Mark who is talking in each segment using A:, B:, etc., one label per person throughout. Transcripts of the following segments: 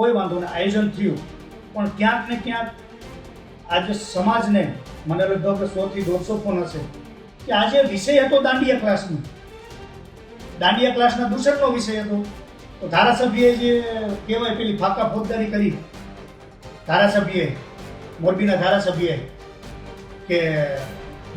A: કોઈ વાંધો નહીં, આયોજન થયું. પણ ક્યાંક ને ક્યાંક આજે સમાજને મને લગભગ સોથી દોઢસો ફોન હશે કે આજે વિષય હતો દાંડિયા ક્લાસનો દાંડિયા ક્લાસના દૂષણનો વિષય હતો. તો ધારાસભ્યએ જે કહેવાય પેલી ફાકા ફોજદારી કરી, ધારાસભ્યએ, મોરબીના ધારાસભ્યએ કે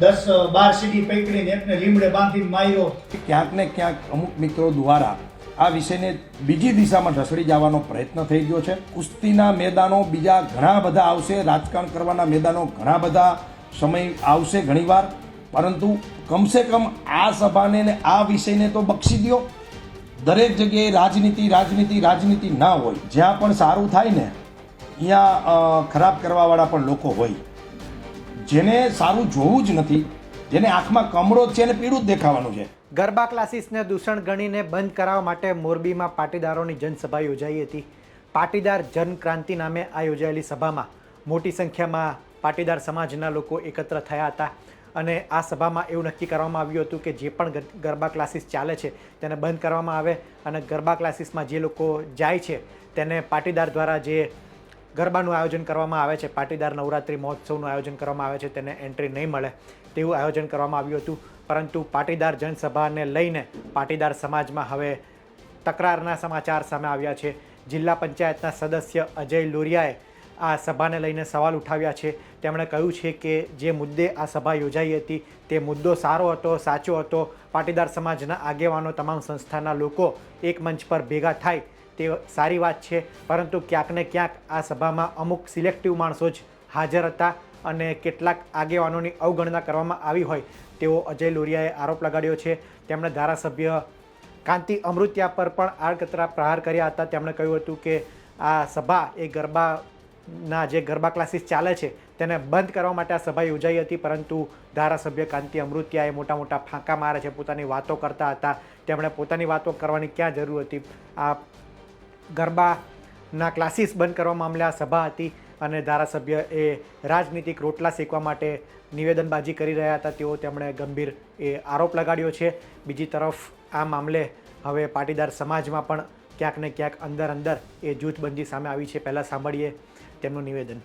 A: દસ, બાર સીટી પૈકડીને એકને લીમડે બાંધીને માર્યો.
B: ક્યાંક ને ક્યાંક અમુક મિત્રો દ્વારા આ વિષયને બીજી દિશામાં ઢસડી જવાનો પ્રયત્ન થઈ ગયો છે. કુસ્તીના મેદાનો બીજા ઘણા બધા આવશે, રાજકારણ કરવાના મેદાનો ઘણા બધા સમય આવશે ઘણીવાર. પરંતુ કમસે કમ આ સભાને ને આ વિષયને તો બક્ષી દો દરેક જગ્યાએ રાજનીતિ રાજનીતિ રાજનીતિ ના હોય. જ્યાં પણ સારું થાય ને અહીંયા ખરાબ કરવાવાળા પણ લોકો હોય. જેને સારું જોવું જ નથી, જેને આંખમાં કમળો છે અને પીળું જ દેખાવાનું છે.
C: ગરબા ક્લાસીસને દૂષણ ગણીને બંધ કરાવવા માટે મોરબીમાં પાટીદારોની જનસભા યોજાઈ હતી. પાટીદાર જનક્રાંતિ નામે આ યોજાયેલી સભામાં મોટી સંખ્યામાં પાટીદાર સમાજના લોકો એકત્ર થયા હતા અને આ સભામાં એવું નક્કી કરવામાં આવ્યું હતું કે જે પણ ગરબા ક્લાસીસ ચાલે છે તેને બંધ કરવામાં આવે અને ગરબા ક્લાસીસમાં જે લોકો જાય છે તેને પાટીદાર દ્વારા જે ગરબાનું આયોજન કરવામાં આવે છે, પાટીદાર નવરાત્રિ મહોત્સવનું આયોજન કરવામાં આવે છે તેને એન્ટ્રી નહીં મળે તેવું આયોજન કરવામાં આવ્યું હતું. પરંતુ પાટીદાર જનસભાને લઈને પાટીદાર સમાજમાં હવે તકરારના સમાચાર સામે આવ્યા છે. જિલ્લા પંચાયતના સદસ્ય અજય લોરિયાએ આ સભાને લઈને સવાલ ઉઠાવ્યા છે. તેમણે કહ્યું છે કે જે મુદ્દે આ સભા યોજાઈ હતી તે મુદ્દો સારો હતો, સાચો હતો. પાટીદાર સમાજના આગેવાનો, તમામ સંસ્થાના લોકો એક મંચ પર ભેગા થાય તે સારી વાત છે. પરંતુ ક્યાંક ને ક્યાંક આ સભામાં અમુક સિલેક્ટિવ માણસો જ હાજર હતા અને કેટલાક આગેવાનોની અવગણના કરવામાં આવી હોય તેવો અજય લોરિયાએ આરોપ લગાડ્યો છે. તેમણે ધારાસભ્ય કાંતિ અમૃત્યા પર પણ આડકતરા પ્રહાર કર્યા હતા. તેમણે કહ્યું હતું કે આ સભા એ ગરબાના જે ગરબા ક્લાસીસ ચાલે છે તેને બંધ કરવા માટે આ સભા યોજાઈ હતી, પરંતુ ધારાસભ્ય કાંતિ અમૃત્યાએ મોટા મોટા ફાંકા મારે છે, પોતાની વાતો કરતા હતા. તેમણે પોતાની વાતો કરવાની ક્યાં જરૂર હતી? આ ગરબાના ક્લાસીસ બંધ કરવા મામલે આ સભા હતી. અને ધારાસભ્ય એ રાજનીતિક રોટલા શેકવા માટે નિવેદનબાજી કરી રહ્યા હતા. તેઓ તેમણે ગંભીર એ આરોપ લગાડ્યો છે. બીજી તરફ આ મામલે હવે પાટીદાર સમાજમાં પણ ક્યાંક ને ક્યાંક અંદર અંદર એ જૂથબંધી સામે આવી છે. પહેલાં સાંભળીએ તેમનું નિવેદન.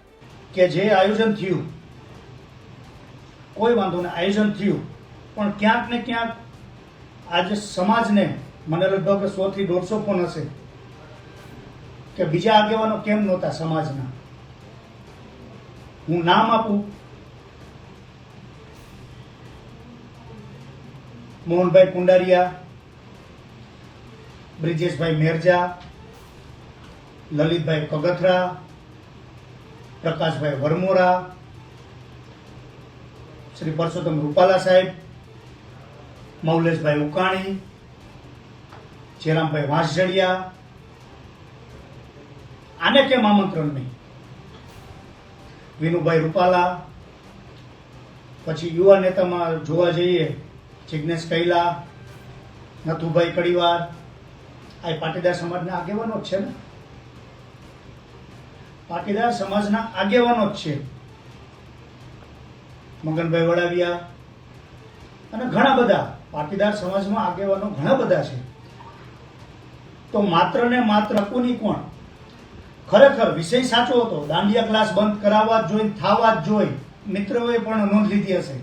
A: કે જે આયોજન થયું, કોઈ વાંધો નહીં, આયોજન થયું. પણ ક્યાંક ને ક્યાંક આજે સમાજને મને લગભગ સોથી દોઢસો ફોન હશે કે બીજા આગેવાનો કેમ નહોતા સમાજના? હું નામ આપું? મોહનભાઈ કુંડારિયા, બ્રિજેશભાઈ મેરજા, લલિતભાઈ કગથરા, પ્રકાશભાઈ વરમોરા, શ્રી પરસોત્તમ રૂપાલા સાહેબ, મૌલેશભાઈ ઉકાણી જેરામભાઈ વાંસજડિયા. આને કેમ આમંત્રણ નહીં? વિનુભાઈ રૂપાલા. પછી યુવા નેતામાં જોવા જઈએ જિજ્ઞેશ કૈલા, નથુભાઈ કડીવાર. આ પાટીદાર સમાજના આગેવાનો જ છે ને? પાટીદાર સમાજના આગેવાનો જ છે. મગનભાઈ વડાવિયા અને ઘણા બધા. પાટીદાર સમાજમાં આગેવાનો ઘણા બધા છે. તો માત્ર ને માત્ર કોની કોણ? ખરેખર વિષય સાચો હતો. દાંડિયા ક્લાસ બંધ કરાવવા જ જોઈ થવા જ જોઈ. મિત્રોએ પણ નોંધ લીધી હશે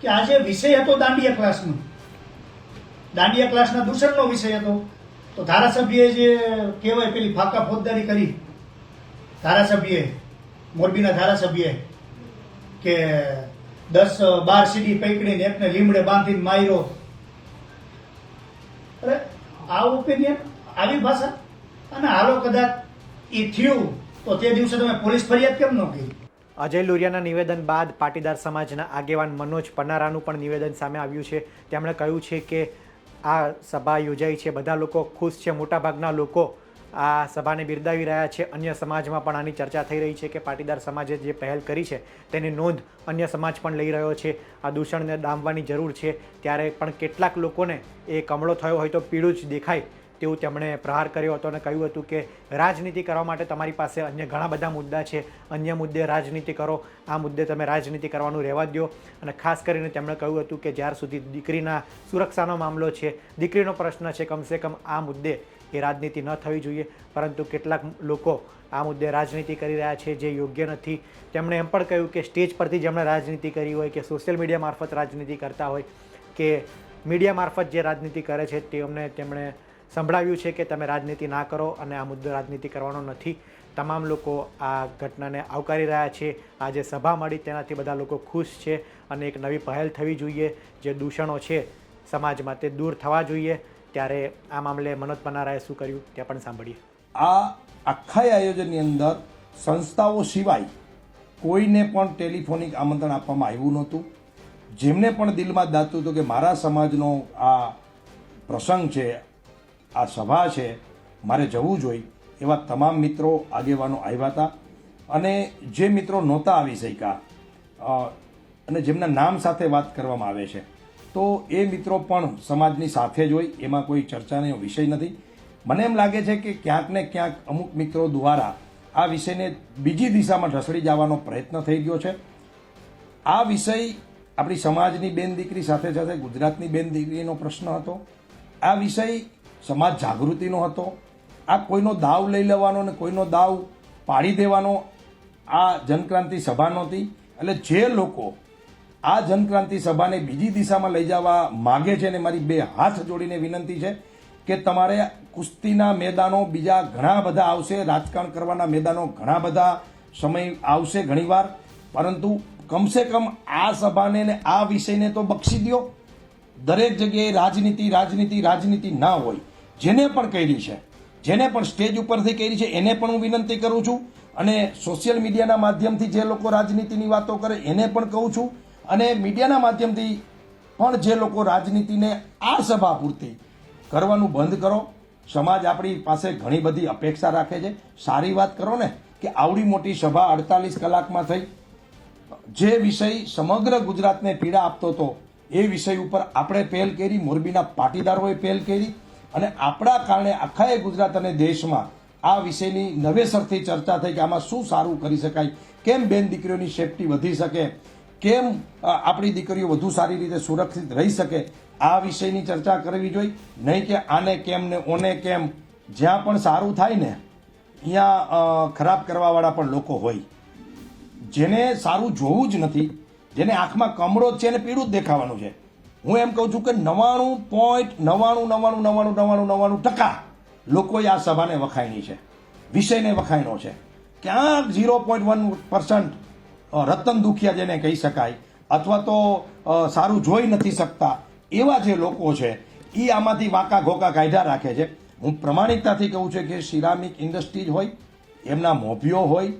A: કે આજે વિષય હતો દાંડિયા ક્લાસનો દાંડિયા ક્લાસના દૂષણનો વિષય હતો. તો ધારાસભ્યએ જે કહેવાય પેલી ફાકા ફોજદારી કરી. ધારાસભ્યએ, મોરબીના ધારાસભ્યએ કે દસ, બાર સીડી પૈકડીને એકને લીમડે બાંધીને માર્યો. અરે, આ ઓપિનિયન આવી ભાષા? અને હાલો કદાચ એ થયું, તો તે દિવસે તમે પોલીસ ફરિયાદ કેમ ન કરી?
C: અજય લુરિયાના નિવેદન બાદ પાટીદાર સમાજના આગેવાન મનોજ પન્નારાનું પણ નિવેદન સામે આવ્યું છે. તેમણે કહ્યું છે કે આ સભા યોજાઈ છે, બધા લોકો ખુશ છે, મોટાભાગના લોકો આ સભાને બિરદાવી રહ્યા છે. અન્ય સમાજમાં પણ આની ચર્ચા થઈ રહી છે કે પાટીદાર સમાજે જે પહેલ કરી છે તેની નોંધ અન્ય સમાજ પણ લઈ રહ્યો છે. આ દૂષણને ડામવાની જરૂર છે. ત્યારે પણ કેટલાક લોકોને એ કમળો થયો હોય તો પીળું જ દેખાય. તેવું તેમણે પ્રહાર કર્યો હતો અને કહ્યું હતું કે રાજનીતિ કરવા માટે તમારી પાસે અન્ય ઘણા બધા મુદ્દા છે. અન્ય મુદ્દે રાજનીતિ કરો. આ મુદ્દે તમે રાજનીતિ કરવાનું રહેવા દો અને ખાસ કરીને તેમણે કહ્યું હતું કે જ્યાર સુધી દીકરીના સુરક્ષાનો મામલો છે, દીકરીનો પ્રશ્ન છે, કમસે કમ આ મુદ્દે એ રાજનીતિ ન થવી જોઈએ. પરંતુ કેટલાક લોકો આ મુદ્દે રાજનીતિ કરી રહ્યા છે જે યોગ્ય નથી. તેમણે એમ પણ કહ્યું કે સ્ટેજ પરથી જેમણે રાજનીતિ કરી હોય કે સોશિયલ મીડિયા મારફત રાજનીતિ કરતા હોય કે મીડિયા મારફત જે રાજનીતિ કરે છે, તે અમને તેમણે સંભળાવ્યું છે કે તમે રાજનીતિ ના કરો અને આ મુદ્દો રાજનીતિ કરવાનો નથી. તમામ લોકો આ ઘટનાને આવકારી રહ્યા છે. આ જે સભા મળી, તેનાથી બધા લોકો ખુશ છે અને એક નવી પહેલ થવી જોઈએ. જે દૂષણો છે સમાજમાં તે દૂર થવા જોઈએ. ત્યારે આ મામલે મનોજ પનારાએ શું કર્યું તે પણ સાંભળીએ.
B: આ આખા આયોજનની અંદર સંસ્થાઓ સિવાય કોઈને પણ ટેલિફોનિક આમંત્રણ આપવામાં આવ્યું નહોતું. જેમને પણ દિલમાં દાતું હતું કે મારા સમાજનો આ પ્રસંગ છે આ સભા છે, મારે જવું જોઈએ એવા તમામ મિત્રો આગેવાનો આવ્યા હતા. અને જે મિત્રો નહોતા આવી શક્યા અને જેમના નામ સાથે વાત કરવામાં આવે છે, તો એ મિત્રો પણ સમાજની સાથે જ હોય, એમાં કોઈ ચર્ચાનો વિષય નથી. મને એમ લાગે છે કે ક્યાંક ને ક્યાંક અમુક મિત્રો દ્વારા આ વિષયને બીજી દિશામાં ઢસડી જવાનો પ્રયત્ન થઈ ગયો છે. આ વિષય આપણી સમાજની બેન દીકરી સાથે સાથે ગુજરાતની બેન દીકરીનો પ્રશ્ન હતો. આ વિષય સમાજ જાગૃતિનો હતો. આ કોઈનો દાવ લઈ લેવાનો ને કોઈનો દાવ પાડી દેવાનો આ જનક્રાંતિ સભા નહોતી. એટલે જે લોકો આ જનક્રાંતિ સભાને બીજી દિશામાં લઈ જવા માગે છે ને મારી બે હાથ જોડીને વિનંતી છે કે તમારે કુસ્તીના મેદાનો બીજા ઘણા બધા આવશે, રાજકારણ કરવાના મેદાનો ઘણા બધા સમય આવશે ઘણીવાર. પરંતુ કમસે કમ આ સભાને ને આ વિષયને તો બક્ષી દ્યો. દરેક જગ્યાએ રાજનીતિ રાજનીતિ રાજનીતિ ના હોય. જેને પણ કરી છે, જેને પણ સ્ટેજ ઉપરથી કરી છે, એને પણ હું વિનંતી કરું છું અને સોશિયલ મીડિયાના માધ્યમથી જે લોકો રાજનીતિની વાતો કરે એને પણ કહું છું અને મીડિયાના માધ્યમથી પણ જે લોકો રાજનીતિને આ સભા પૂરતી કરવાનું બંધ કરો. સમાજ આપણી પાસે ઘણી બધી અપેક્ષા રાખે છે. સારી વાત કરો ને કે આવડી મોટી સભા અડતાલીસ કલાકમાં થઈ. જે વિષય સમગ્ર ગુજરાતને પીડા આપતો હતો, એ વિષય ઉપર આપણે પહેલ કરી, મોરબીના પાટીદારોએ પહેલ કરી. અને આપણા કારણે આખા ગુજરાત અને દેશમાં આ વિષયની નવેસરથી ચર્ચા થઈ કે આમાં શું સારું કરી શકાય, કેમ બેન દીકરીઓની સેફટી વધી શકે, કેમ આપણી દીકરીઓ વધુ સારી રીતે સુરક્ષિત રહી શકે, આ વિષયની ચર્ચા કરવી જોઈએ નહીં કે આને કેમ ને ઓને કેમ, જ્યાં પણ સારું થાય ને અહીંયા ખરાબ કરવાવાળા પણ લોકો હોય. જેને સારું જોવું જ નથી, જેને આંખમાં કમળો જ છે એને પીળું જ દેખાવાનું છે. હું એમ કહું છું કે નવાણું પોઈન્ટ નવાણું નવાણું નવાણું નવાણું નવાણું ટકા લોકોએ આ સભાને વખાયણી છે. વિષયને વખાયણો છે. ક્યાંક ઝીરો પોઈન્ટ વન પર્સન્ટ રતન દુખિયા જેને કહી શકાય, અથવા તો સારું જોઈ નથી શકતા એવા જે લોકો છે એ આમાંથી વાંકા ઘોકા કાઢ્યા રાખે છે. હું પ્રમાણિકતાથી કહું છું કે સિરામિક ઇન્ડસ્ટ્રીઝ હોય, એમના મોભીઓ હોય,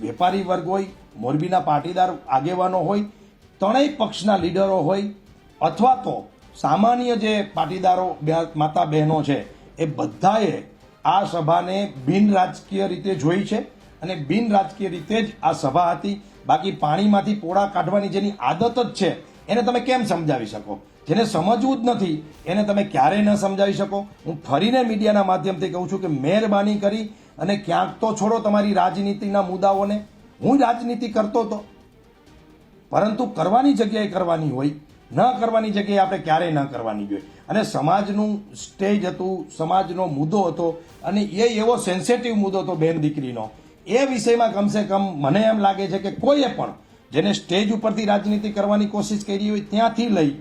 B: વેપારી વર્ગ હોય, મોરબીના પાટીદાર આગેવાનો હોય, ત્રણેય પક્ષના લીડરો હોય અથવા તો સામાન્ય જે પાટીદારો માતા બહેનો છે, એ બધાએ આ સભાને બિન રાજકીય રીતે જોઈ છે અને બિન રાજકીય રીતે જ આ સભા હતી. બાકી પાણીમાંથી પોળા કાઢવાની જેની આદત જ છે, એને તમે કેમ સમજાવી શકો? જેને સમજવું જ નથી, એને તમે ક્યારેય ન સમજાવી શકો? હું ફરીને મીડિયાના માધ્યમથી કહું છું કે મહેરબાની કરી અને ક્યાંક તો છોડો તમારી રાજનીતિના મુદ્દાઓને. હું રાજનીતિ કરતો હતો પરંતુ કરવાની જગ્યાએ કરવાની હોય ન કરવાની જગ્યાએ આપણે ક્યારેય ન કરવાની જોઈએ. અને સમાજનું સ્ટેજ હતું, સમાજનો મુદ્દો હતો, અને એ એવો સેન્સેટિવ મુદ્દો હતો બેન દીકરીનો. એ વિષયમાં કમસે કમ મને એમ લાગે છે કે કોઈએ પણ જેને સ્ટેજ ઉપરથી રાજનીતિ કરવાની કોશિશ કરી હોય ત્યાંથી લઈ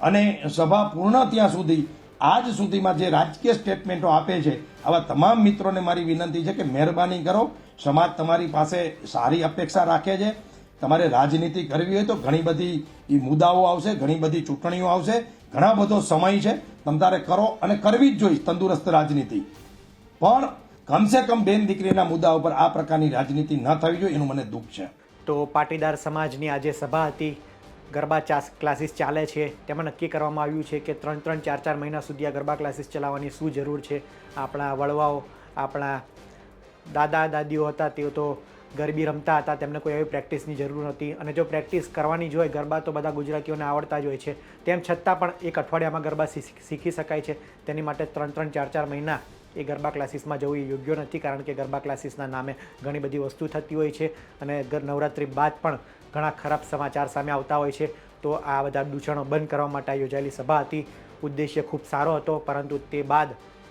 B: અને સભા પૂર્ણ ત્યાં સુધી, આજ સુધીમાં જે રાજકીય સ્ટેટમેન્ટો આપે છે, આવા તમામ મિત્રોને મારી વિનંતી છે કે મહેરબાની કરો. સમાજ તમારી પાસે સારી અપેક્ષા રાખે છે. તમારે રાજનીતિ કરવી હોય તો ઘણી બધી મુદ્દાઓ આવશે, ઘણી બધી ચૂંટણીઓ આવશે, ઘણા બધો સમય છે, તમ તારે કરો અને કરવી જ જોઈએ તંદુરસ્ત રાજનીતિ. પણ કમસે કમ બેન દીકરીના મુદ્દા ઉપર આ પ્રકારની રાજનીતિ ન થવી જોઈએ એનું મને દુઃખ છે.
C: તો પાટીદાર સમાજની આજે સભા હતી, ગરબા ચાસ ક્લાસીસ ચાલે છે, તેમાં નક્કી કરવામાં આવ્યું છે કે ત્રણ ત્રણ ચાર ચાર મહિના સુધી આ ગરબા ક્લાસીસ ચલાવવાની શું જરૂર છે? આપણા વડવાઓ, આપણા દાદા દાદીઓ હતા, તેઓ તો ગરબી રમતા હતા, તેમને કોઈ એવી પ્રેક્ટિસની જરૂર નથી અને જો પ્રેક્ટિસ કરવાની જ હોય, ગરબા તો બધા ગુજરાતીઓને આવડતા જ હોય છે. તેમ છતાં પણ એક અઠવાડિયામાં ગરબા શીખ- શકાય છે. તેની માટે ત્રણ ત્રણ, ચાર ચાર મહિના એ ગરબા ક્લાસીસમાં જવું એ યોગ્ય નથી, કારણ કે ગરબા ક્લાસીસના નામે ઘણી બધી વસ્તુ થતી હોય છે. અને નવરાત્રિ બાદ પણ ઘણા ખરાબ સમાચાર સામે આવતા હોય છે. તો આ બધા દૂષણો બંધ કરવા માટે યોજાયેલી સભા હતી. ઉદ્દેશ્ય ખૂબ સારો હતો, પરંતુ તે બાદ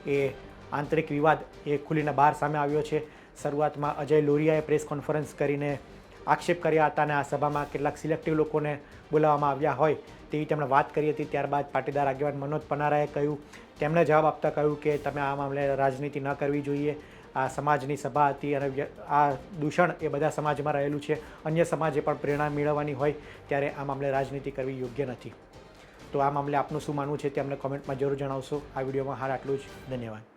C: એ આંતરિક વિવાદ એ ખુલીને બહાર સામે આવ્યો છે. શરૂઆતમાં અજય લોરિયાએ પ્રેસ કોન્ફરન્સ કરીને આક્ષેપ કર્યા હતા અને આ સભામાં કેટલાક સિલેક્ટિવ લોકોને બોલાવવામાં આવ્યા હોય તેવી તેમણે વાત કરી હતી. ત્યારબાદ પાટીદાર આગેવાન મનોજ પનારાએ કહ્યું, તેમણે જવાબ આપતા કહ્યું કે તમે આ મામલે રાજનીતિ ન કરવી જોઈએ. આ સમાજની સભા હતી અને આ દૂષણ એ બધા સમાજમાં રહેલું છે. અન્ય સમાજે પણ પ્રેરણા મેળવવાની હોય ત્યારે આ મામલે રાજનીતિ કરવી યોગ્ય નથી. તો આ મામલે આપનું શું માનવું છે તે અમને કોમેન્ટમાં જરૂર જણાવશો. આ વિડીયોમાં હાલ આટલું જ. ધન્યવાદ.